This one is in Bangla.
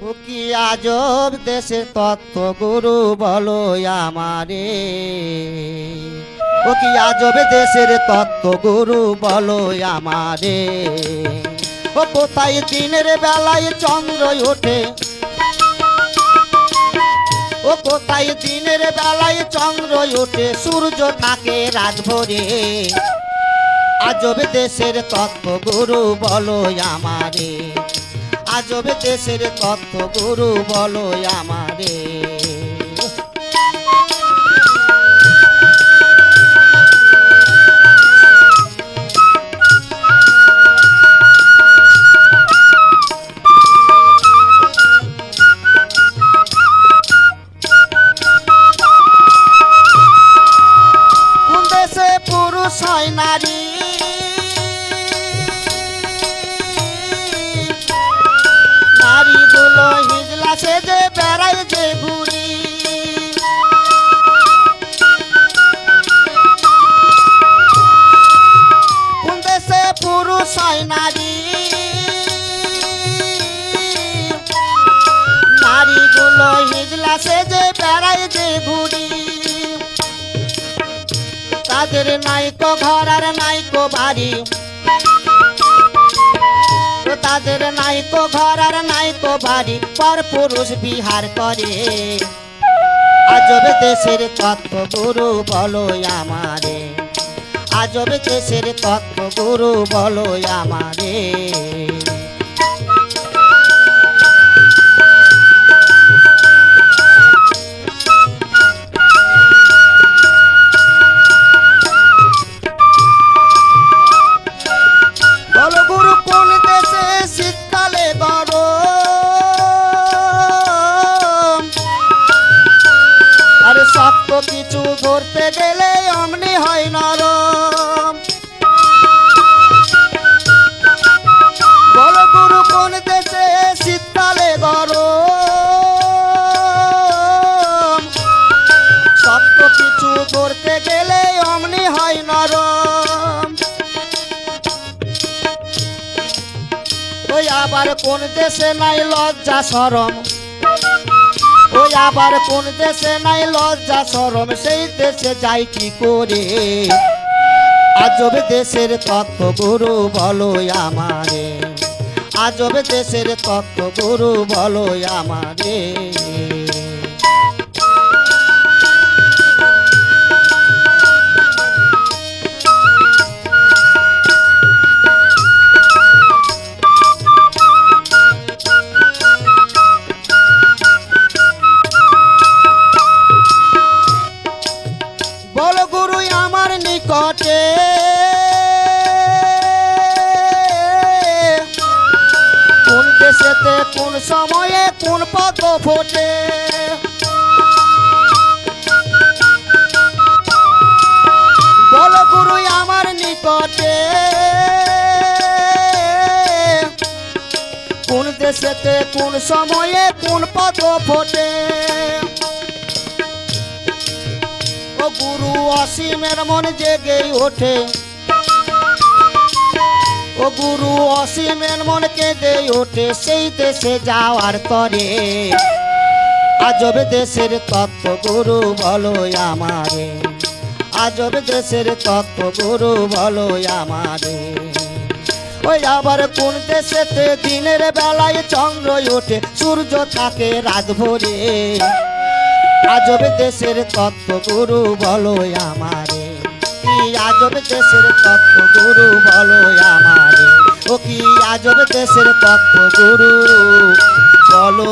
কি আজব দেশের তত্ত্ব গুরু বলো আমারে? ও কি আজব দেশের তত্ত্ব গুরু বলো আমারে? ও কোথায় দিনের বেলায় চন্দ্র ওঠে? ও কোথায় দিনের বেলায় চন্দ্র ওঠে? সূর্য থাকে রাত ভরে। আজব দেশের তত্ত্ব গুরু বলো আমারে। আজব দেশের তত্ত্ব গুরু বলো আমারে। পুরুষ হয় নারী সেজে বেড়ায় যে ঘুরি। পুরুষ হয় নারী? নারীগুলো হিজলা সেজে বেড়ায় যে ঘুরি। তাদের নাইকো ঘর আর নাইকো বাড়ি। তাদের নাইকো ঘর আর নাইকো বাড়ি, পর পুরুষ বিহার করে। আজব দেশের তত্ত্ব গুরু বলো আমারে। আজব দেশের তত্ত্ব গুরু বলো আমারে। কিছু ধরতে গেলে অমনি হয় বলো গুরু, কোন দেশে শীতকালে গরম? শক্ত কিছু ধরতে গেলে অমনি হয় ওই আবার কোন দেশে নাই লজ্জা সরম? ওই আবার কোন দেশে নাই লজ্জা সরম সেই দেশে যাই কি করে? আজব দেশের তত্ত্ব গুরু বলো আমারে। আজব দেশের তত্ত্ব গুরু বলো আমারে। নিকটে কোন দেশেতে, কোন সময়ে, কোন পদ ফোটে? বল আমার নিকটে। কোন দেশেতে, কোন সময়ে, কোন পদ ফোটে? গুরু অসীমের মন জেগে ওঠে। ও গুরু অসীমের মন কেঁদে ওঠে, সেই দেশে যাওয়ার তরে আজব দেশের তত্ত্ব গুরু বলো আমারে। আজব দেশের তত্ত্ব গুরু বলো আমারে। ওই আবার কোন দেশেতে দিনের বেলায় চন্দ্র ওঠে, সূর্য থাকে রাত ভরে। আজব দেশের তত্ত্ব গুরু বলো আমারে। কি আজব দেশের তত্ত্ব গুরু বলো আমারে। ও কি আজব দেশের তত্ত্ব গুরু বলো